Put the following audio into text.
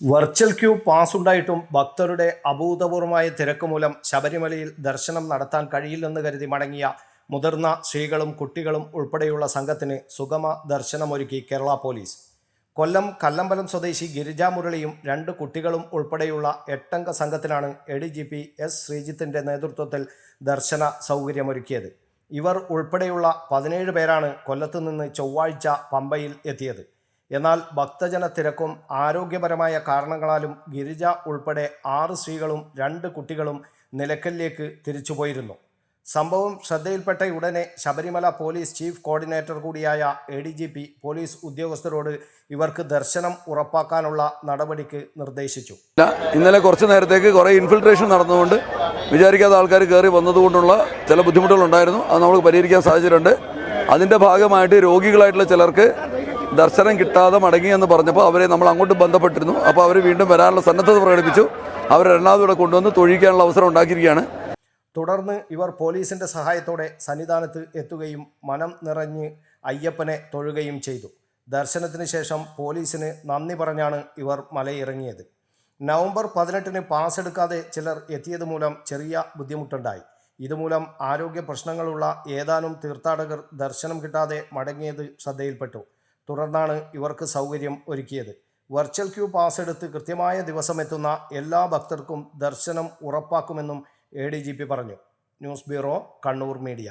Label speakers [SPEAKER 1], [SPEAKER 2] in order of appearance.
[SPEAKER 1] Virtual queue pass ഉണ്ടായിട്ടും ഭക്തരുടെ അഭൂതപൂർവമായ തിരക്ക് മൂലം ശബരിമലയിൽ ദർശനം നടത്താൻ കഴിയില്ലെന്ന് കരുതി മടങ്ങിയ മുതിർന്ന സ്ത്രീകളും കുട്ടികളും ഉൾപ്പെടെയുള്ള സംഘത്തിന് സുഗമ ദർശനമൊരുക്കി കേരള പോലീസ്. കൊല്ലം കല്ലമ്പലം സ്വദേശി ഗിരിജാ മുരളിയും രണ്ട് കുട്ടികളും ഉൾപ്പെടെയുള്ള എട്ടംഗ സംഘത്തിനാണ് എ ഡി ജി പി എസ് ശ്രീജിത്തിന്റെ നേതൃത്വത്തിൽ ദർശന സൗകര്യമൊരുക്കിയത്. ഇവർ ഉൾപ്പെടെയുള്ള പതിനേഴ് പേരാണ് കൊല്ലത്തു നിന്ന് ചൊവ്വാഴ്ച പമ്പയിൽ എത്തിയത്. എന്നാൽ ഭക്തജന തിരക്കും ആരോഗ്യപരമായ കാരണങ്ങളാലും ഗിരിജ ഉൾപ്പെടെ ആറ് സ്ത്രീകളും രണ്ട് കുട്ടികളും നിലക്കലിലേക്ക് തിരിച്ചുപോയിരുന്നു. സംഭവം ശ്രദ്ധയിൽപ്പെട്ട ഉടനെ ശബരിമല പോലീസ് ചീഫ് കോർഡിനേറ്റർ കൂടിയായ A D G P police ഉദ്യോഗസ്ഥരോട് ഇവർക്ക് ദർശനം ഉറപ്പാക്കാനുള്ള നടപടിക്ക് നിർദ്ദേശിച്ചു.
[SPEAKER 2] ഇന്നലെ കുറച്ച് നേരത്തേക്ക് കുറേ ഇൻഫിൽട്രേഷൻ നടന്നുകൊണ്ട് വിചാരിക്കാത്ത ആൾക്കാർ കയറി വന്നതുകൊണ്ടുള്ള ചില ബുദ്ധിമുട്ടുകൾ ഉണ്ടായിരുന്നു. അത് നമുക്ക് പരിഹരിക്കാൻ സാധിച്ചിട്ടുണ്ട് അതിന്റെ ഭാഗമായിട്ട് രോഗികളായിട്ടുള്ള ചിലർക്ക് ദർശനം കിട്ടാതെ മടങ്ങി എന്ന് പറഞ്ഞപ്പോൾ അവരെ നമ്മൾ അങ്ങോട്ട് ബന്ധപ്പെട്ടിരുന്നു. അപ്പോൾ അവർ വീണ്ടും വരാനുള്ള സന്നദ്ധത പ്രകടിപ്പിച്ചു. അവർ ഇവിടെ കൊണ്ടുവന്ന് തൊഴിക്കാനുള്ള അവസരം ഉണ്ടാക്കിയിരിക്കുകയാണ്.
[SPEAKER 1] തുടർന്ന് ഇവർ പോലീസിന്റെ സഹായത്തോടെ സന്നിധാനത്ത് എത്തുകയും മനം നിറഞ്ഞ് അയ്യപ്പനെ തൊഴുകയും ചെയ്തു. ദർശനത്തിന് ശേഷം പോലീസിന് നന്ദി പറഞ്ഞാണ് ഇവർ മലയിറങ്ങിയത്. നവംബർ പതിനെട്ടിന് പാസ് എടുക്കാതെ ചിലർ എത്തിയത് മൂലം ചെറിയ ബുദ്ധിമുട്ടുണ്ടായി. ഇതുമൂലം ആരോഗ്യ പ്രശ്നങ്ങളുള്ള ഏതാനും തീർത്ഥാടകർ ദർശനം കിട്ടാതെ മടങ്ങിയത് ശ്രദ്ധയിൽപ്പെട്ടു. തുടർന്നാണ് ഇവർക്ക് സൗകര്യം ഒരുക്കിയത്. വെർച്വൽ ക്യൂ പാസ് എടുത്ത് കൃത്യമായ ദിവസം എത്തുന്ന എല്ലാ ഭക്തർക്കും ദർശനം ഉറപ്പാക്കുമെന്നും എ ഡി ജി പി പറഞ്ഞു. News bureau Kannur media.